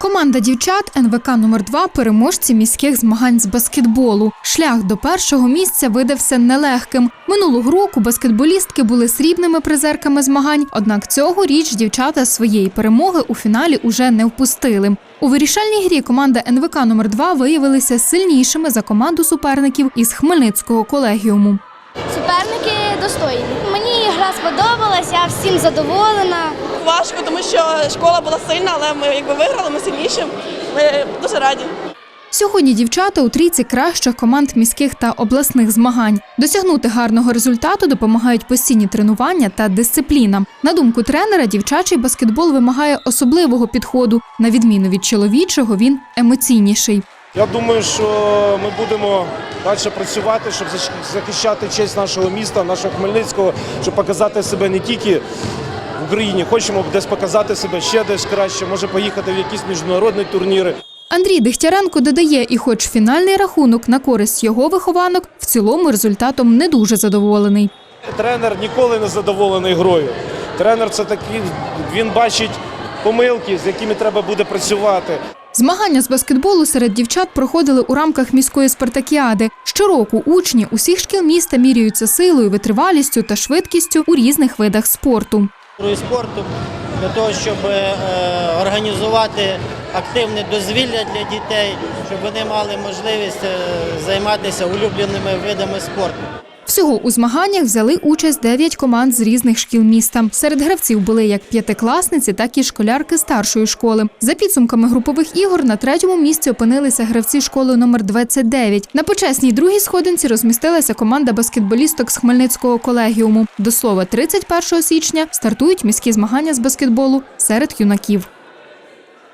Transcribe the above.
Команда дівчат НВК номер 2 переможці міських змагань з баскетболу. Шлях до першого місця видався нелегким. Минулого року баскетболістки були срібними призерками змагань, однак цьогоріч дівчата своєї перемоги у фіналі уже не впустили. У вирішальній грі команда НВК номер 2 виявилися сильнішими за команду суперників із Хмельницького колегіуму. Суперники достойні. Мені гра сподобалась, я всім задоволена. Важко, тому що школа була сильна, але ми якби виграли, ми сильніші. Ми дуже раді. Сьогодні дівчата у трійці кращих команд міських та обласних змагань. Досягнути гарного результату допомагають постійні тренування та дисципліна. На думку тренера, дівчачий баскетбол вимагає особливого підходу. На відміну від чоловічого, він емоційніший. Я думаю, що ми будемо далі працювати, щоб захищати честь нашого міста, нашого Хмельницького, щоб показати себе не тільки в Україні. Хочемо десь показати себе ще десь краще, може поїхати в якісь міжнародні турніри. Андрій Дегтяренко додає, і хоч фінальний рахунок на користь його вихованок, в цілому результатом не дуже задоволений. Тренер ніколи не задоволений грою. Тренер це такий, він бачить помилки, з якими треба буде працювати. Змагання з баскетболу серед дівчат проходили у рамках міської спартакіади. Щороку учні усіх шкіл міста міряються силою, витривалістю та швидкістю у різних видах спорту. спорту для того, щоб е, організувати активне дозвілля для дітей, щоб вони мали можливість е, займатися улюбленими видами спорту. Всього у змаганнях взяли участь 9 команд з різних шкіл міста. Серед гравців були як п'ятикласниці, так і школярки старшої школи. За підсумками групових ігор на третьому місці опинилися гравці школи номер 29. На почесній другій сходинці розмістилася команда баскетболісток з Хмельницького колегіуму. До слова, 31 січня стартують міські змагання з баскетболу серед юнаків.